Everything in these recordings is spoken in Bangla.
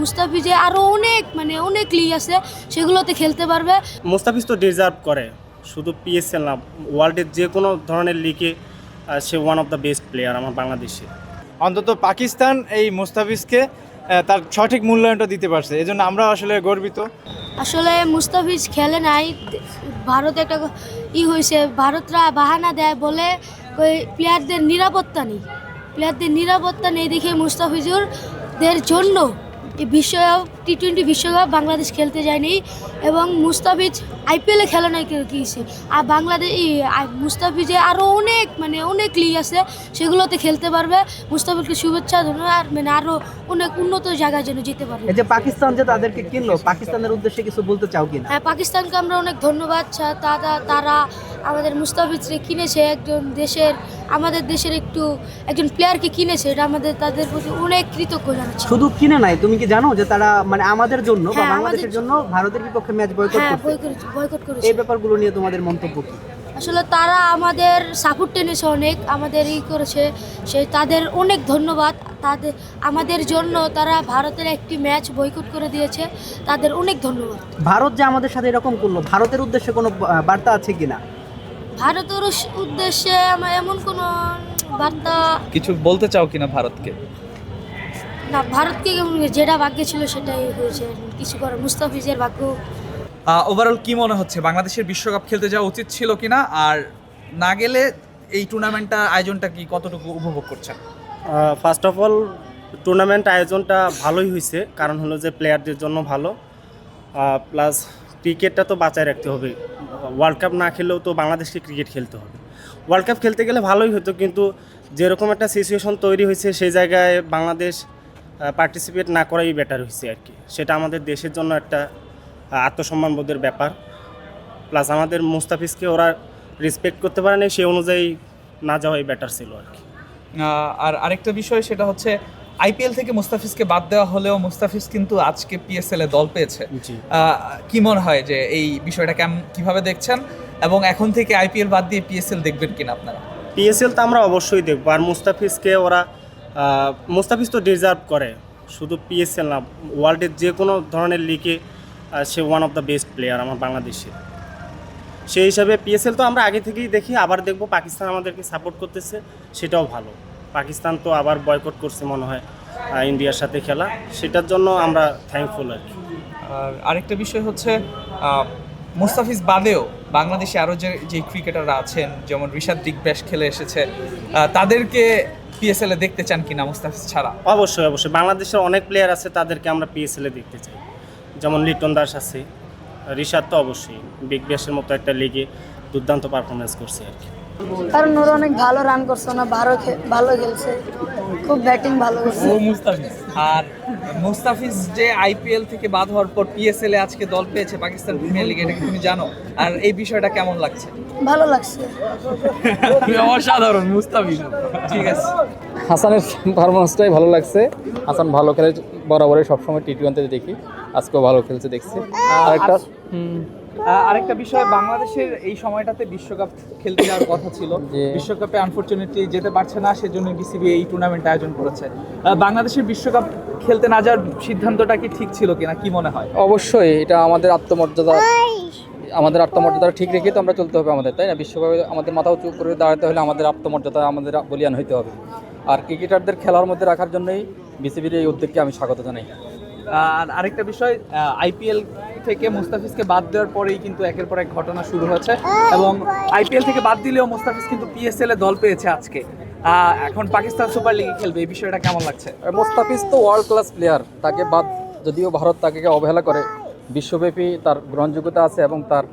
মুস্তাফিজে আরও অনেক মানে অনেক লিগ আছে সেগুলোতে খেলতে পারবে। মুস্তাফিজ তো ডিজার্ভ করে। শুধু পিএসএল না ওয়ার্ল্ডের যে কোনো ধরনের লিগে সে one of the best player আমার বাংলাদেশে। অন্তত পাকিস্তান এই মুস্তাফিজকে তার সঠিক মূল্যায়নটা দিতে পারছে। এজন্য আমরা আসলে গর্বিত। আসলে মুস্তাফিজ খেলে নাই ভারত একটা ই হয়েছে ভারতরা বাহানা দেয় বলে ওই প্লেয়ারদের নিরাপত্তা নেই। প্লেয়ারদের নিরাপত্তা নেই দেখে মুস্তাফিজুর দের জন্য বিশ্বকাপ টি টোয়েন্টি বিশ্বকাপ বাংলাদেশ খেলতে যায়নি এবং মুস্তাফিজ আইপিএলে খেলে নাই গিয়েছে আর বাংলাদেশ মুস্তাফিজে আরও অনেক মানে অনেক লিগ আছে সেগুলোতে খেলতে পারবে। মুস্তাফিজকে শুভেচ্ছা ধন্যবাদ আর মানে আরও অনেক উন্নত জায়গায় যেন যেতে পারবে। এই যে পাকিস্তান যে তাদেরকে কিনলো পাকিস্তানের উদ্দেশ্যে কিছু বলতে চাও কিনা? হ্যাঁ পাকিস্তানকে আমরা অনেক ধন্যবাদ। তারা তারা আমাদের মুস্তাফিজকে কিনেছে একজন দেশের আমাদের দেশের একটু একজন প্লেয়ারকে কিনেছে এটা আমাদের তাদের প্রতি অনেক কৃতজ্ঞ জানাচ্ছি। শুধু কিনে নাই তুমি কি জানো যে তারা মানে আমাদের জন্য বা হ্যাঁ, বাংলাদেশের আমাদের- জন্য ভারতের বিপক্ষে ম্যাচ বয়কট হ্যাঁ করছে। বয়কট করেছে। এই ব্যাপারগুলো নিয়ে তোমাদের মন্তব্য কি? আসলে তারা আমাদের সাপোর্ট টেনেছে অনেক আমাদের ই করেছে। সেই তাদের অনেক ধন্যবাদ। তাদের আমাদের জন্য তারা ভারতের একটি ম্যাচ বয়কট করে দিয়েছে। তাদের অনেক ধন্যবাদ। ভারত যে আমাদের সাথে এরকম করল ভারতের উদ্দেশ্যে কোনো বার্তা আছে কিনা? ভারতের উদ্দেশ্যে আমার এমন কোনো বার্তা কিছু বলতে চাও কিনা ভারতকে? না ভারতকে যেটা ভাগ্যে ছিল সেটাই হয়েছে। কিছু করে মুস্তাফিজের ভাগ্য। ওভারঅল কি মনে হচ্ছে? বাংলাদেশের বিশ্বকাপ খেলতে যাওয়া উচিত ছিল কিনা? আর না গেলে এই টুর্নামেন্টটা আয়োজনটা কি কতটুকু উপভোগ করছেন? ফার্স্ট অফ অল টুর্নামেন্ট আয়োজনটা ভালোই হয়েছে। কারণ হলো যে প্লেয়ারদের জন্য ভালো। প্লাস ক্রিকেটটা তো বাঁচায় রাখতে হবে। ওয়ার্ল্ড কাপ না খেলেও তো বাংলাদেশকে ক্রিকেট খেলতে হবে। ওয়ার্ল্ড কাপ খেলতে গেলে ভালোই হতো কিন্তু যেরকম একটা সিচুয়েশন তৈরি হয়েছে সেই জায়গায় বাংলাদেশ পার্টিসিপেট না করাই বেটার হয়েছে আর কি। সেটা আমাদের দেশের জন্য একটা আত্মসম্মানবোধের ব্যাপার। প্লাস আমাদের মুস্তাফিজকে ওরা রেসপেক্ট করতে পারে না সেই অনুযায়ী না যাওয়াই বেটার ছিল আর কি। আর আরেকটা বিষয় সেটা হচ্ছে আইপিএল থেকে মুস্তাফিজকে বাদ দেওয়া হলেও মুস্তাফিজ কিন্তু আজকে পিএসএল এ দল পেয়েছে। জি। কি মনে হয় যে এই বিষয়টা কেমন কীভাবে দেখছেন? এবং এখন থেকে আইপিএল বাদ দিয়ে পিএসএল দেখবেন কিনা আপনারা? পিএসএল তো আমরা অবশ্যই দেখব। আর মুস্তাফিজকে ওরা মুস্তাফিজ তো ডিজার্ভ করে। শুধু পিএসএল না ওয়ার্ল্ডের যে কোনো ধরনের লিগে সে one of the best player আমার বাংলাদেশে। সেই হিসাবে পিএসএল তো আমরা আগে থেকেই দেখি, আবার দেখব পাকিস্তান আমাদেরকে সাপোর্ট করতেছে, সেটাও ভালো। পাকিস্তান তো আবার বয়কট করছে মনে হয় ইন্ডিয়ার সাথে খেলা। সেটার জন্য আমরা থ্যাঙ্কফুল আর কি। আর আরেকটা বিষয় হচ্ছে মুস্তাফিজ বাদেও বাংলাদেশে আরও যে যে ক্রিকেটাররা আছেন যেমন ঋষাদ দিগব্যাস খেলে এসেছে তাদেরকে পিএসএল এ দেখতে চান কিনা মুস্তাফিজ ছাড়া? অবশ্যই অবশ্যই। বাংলাদেশের অনেক প্লেয়ার আছে তাদেরকে আমরা পিএসএলে দেখতে চাই। যেমন লিটন দাস আছে ঋষাদ তো অবশ্যই। বিগ ব্যাশের মতো একটা লিগে দুর্দান্ত পারফরমেন্স করছে আর কি। কারণ ওরা অনেক ভালো রান করছে না ভালো খে- ভালো খেলছে। খুব ব্যাটিং ভালো করছে। মুস্তাফিজ। আর মুস্তাফিজ যে আইপিএল থেকে বাদ হওয়ার পর পিএসএল এ আজকে দল পেয়েছে পাকিস্তান প্রিমিয়ার লিগে এটা তুমি জানো? আর এই বিষয়টা কেমন লাগছে? ভালো লাগছে। অসাধারণ মুস্তাফিজ। ঠিক আছে। হাসানের পারফরমেন্সটাই ভালো লাগছে। হাসান ভালো খেলে বরাবরই সবসময় টি টোয়েন্টিতে দেখি। আজকেও ভালো খেলছে দেখছি। আর একটা আরেকটা বিষয় বাংলাদেশের এই সময়টাতে বিশ্বকাপ খেলতে যাওয়ার কথা ছিল। বিশ্বকাপে আনফরচুনেটলি যেতে পারছে না সেজন্য বিসিবি এই টুর্নামেন্ট আয়োজন করেছে। বাংলাদেশের বিশ্বকাপ খেলতে না যাওয়ার সিদ্ধান্তটা কি ঠিক ছিল কিনা কি মনে হয়? অবশ্যই এটা আমাদের আত্মমর্যাদা। আমাদের আত্মমর্যাদা ঠিক রেখে তো আমরা চলতে হবে আমাদের তাই না? বিশ্বকাপে আমাদের মাথা উঁচু করে দাঁড়াতে হলে আমাদের আত্মমর্যাদা আমাদের বলিয়ান হইতে হবে। আর ক্রিকেটারদের খেলার মধ্যে রাখার জন্যই বিসিবির এই উদ্যোগকে আমি স্বাগত জানাই। আর আরেকটা বিষয় আইপিএল থেকে মুস্তাফিজকে বাদ দেওয়ার পরেই কিন্তু একের পর এক ঘটনা শুরু হয়েছে এবং আইপিএল থেকে বাদ দিলেও মুস্তাফিজ কিন্তু পিএসএল এ দল পেয়েছে আজকে। এখন পাকিস্তান সুপার লিগে খেলবে, এই বিষয়টা কেমন লাগছে? মোস্তাফিজ তো ওয়ার্ল্ড ক্লাস প্লেয়ার তাকে বাদ যদিও ভারত তাকে অবহেলা করে, বিশ্বব্যাপী তার গ্রহণযোগ্যতা আছে এবং তার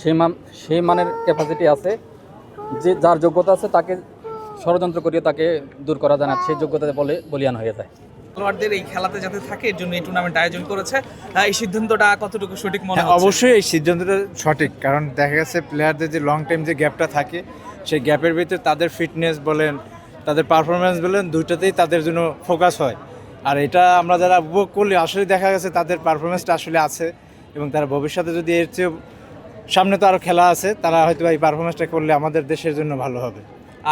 সেই মান সেই মানের ক্যাপাসিটি আছে, যে যার যোগ্যতা আছে তাকে ষড়যন্ত্র করিয়ে তাকে দূর করা যায় না, সেই যোগ্যতা বলে বলিয়ান হয়ে যায়। খেলোয়াড়দের এই খেলাতে যাতে থাকে এর জন্য এই টুর্নামেন্ট আয়োজন করেছে। এই সিদ্ধান্তটা কতটুকু সঠিক মনে হ্যাঁ, হচ্ছে? অবশ্যই এই সিদ্ধান্তটা সঠিক কারণ দেখা গেছে প্লেয়ারদের যে লং টাইম যে গ্যাপটা থাকে সেই গ্যাপের ভিতরে তাদের ফিটনেস বলেন তাদের পারফরমেন্স বলেন দুইটাতেই তাদের জন্য ফোকাস হয়। আর এটা আমরা যারা উপভোগ করলে আসলে দেখা গেছে তাদের পারফরমেন্সটা আসলে আছে এবং তারা ভবিষ্যতে যদি এর চেয়ে সামনে তো আরও খেলা আছে তারা হয়তো এই পারফরমেন্সটা করলে আমাদের দেশের জন্য ভালো হবে।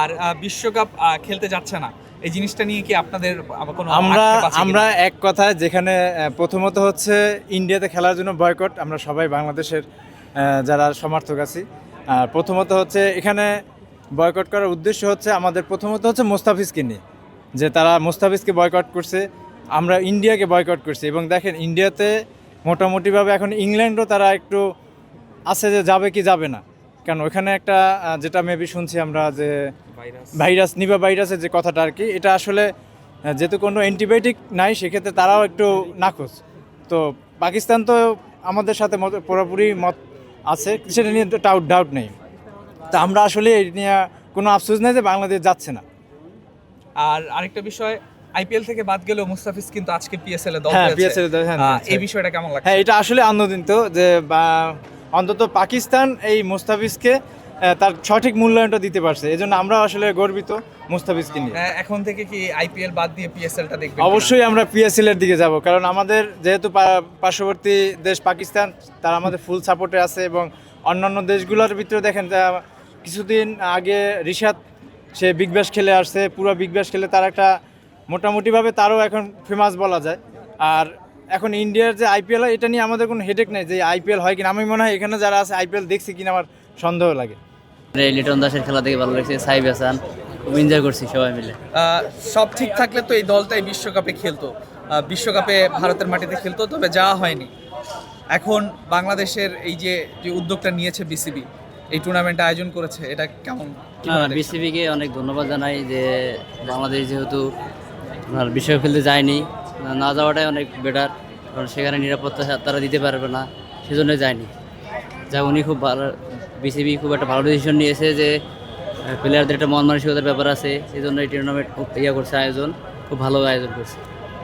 আর বিশ্বকাপ খেলতে যাচ্ছে না। এই জিনিসটা নিয়ে কি আপনাদের কোনো আমরা? আমরা এক কথায় যেখানে প্রথমত হচ্ছে ইন্ডিয়াতে খেলার জন্য বয়কট আমরা সবাই বাংলাদেশের যারা সমর্থক আছি। প্রথমত হচ্ছে এখানে বয়কট করার উদ্দেশ্য হচ্ছে আমাদের প্রথমত হচ্ছে মোস্তাফিজকে নিয়ে যে তারা মোস্তাফিজকে বয়কট করছে আমরা ইন্ডিয়াকে বয়কট করছি। এবং দেখেন ইন্ডিয়াতে মোটামুটিভাবে এখন ইংল্যান্ডও তারা একটু আছে যে যাবে কি যাবে না। কারণ ওখানে একটা যেটা মেবি শুনছি আমরা যে ভাইরাস। ভাইরাস নিবা ভাইরাসের যে কথাটা আর কি এটা আসলে যেহেতু কোনো অ্যান্টিবায়োটিক নাই সেক্ষেত্রে তারাও একটু নাকচ তো পাকিস্তান তো আমাদের সাথে মত পুরোপুরি মত আছে সেটা নিয়ে ডাউট ডাউট নেই। তা আমরা আসলে এই নিয়ে কোনো আফসোস নেই যে বাংলাদেশ যাচ্ছে না। আর আরেকটা বিষয় আইপিএল থেকে বাদ গেলেও মুস্তাফিজ কিন্তু আজকে পিএসএল এ দল হ্যাঁ। PSL হ্যাঁ, এই বিষয়টা কেমন লাগছে? হ্যাঁ এটা আসলে আনন্দিত যে অন্তত পাকিস্তান এই মুস্তাফিজকে তার সঠিক মূল্যায়নটা দিতে পারছে। এই জন্য আমরা আসলে গর্বিত মুস্তাফিজকে নিয়ে। এখন থেকে কি আইপিএল বাদ দিয়ে পিএসএলটা দেখবেন কিনা? অবশ্যই আমরা পিএসএল এর দিকে যাব কারণ আমাদের যেহেতু পার্শ্ববর্তী দেশ পাকিস্তান তারা আমাদের ফুল সাপোর্টে আছে এবং অন্যান্য দেশগুলোর ভিতরে দেখেন কিছুদিন আগে রিশাদ সে বিগ ব্যাশ খেলে আসছে পুরো বিগ ব্যাশ খেলে তার একটা মোটামুটিভাবে তারও এখন ফেমাস বলা যায়। আর এখন ইন্ডিয়ার যে আইপিএল হয় এটা নিয়ে আমাদের কোনো হেডেক নেই যে আইপিএল হয় কিনা। আমি মনে হয় এখানে যারা আছে আইপিএল দেখছি কিনা আমার সন্দেহ লাগে। লিটন দাসের খেলা দেখে ভালো লাগছে সাইব হাসান খুব এনজয় করছি সবাই মিলে। সব ঠিক থাকলে তো এই দলটাই বিশ্বকাপে খেলতো। বিশ্বকাপে ভারতের মাটিতে খেলতো তবে যাওয়া হয়নি। এখন বাংলাদেশের এই যে যে উদ্যোগটা নিয়েছে বিসিবি এই টুর্নামেন্ট আয়োজন করেছে এটা কেমন? বিসিবিকে অনেক ধন্যবাদ জানাই যে বাংলাদেশ যেহেতু আপনার বিশ্বকাপ খেলতে যায়নি না- না যাওয়াটাই অনেক বেটার কারণ সেখানে নিরাপত্তা তারা দিতে পারবে না সেজন্য যায়নি। যা উনি খুব ভালো বিসিবি খুব একটা ভালো ডিসিশন নিয়েছে যে প্লেয়ারদের একটা মন মানসিকতার ব্যাপার আছে সেই জন্য এই টুর্নামেন্ট ইয়ে করছে, আয়োজন, খুব ভালো আয়োজন করছে।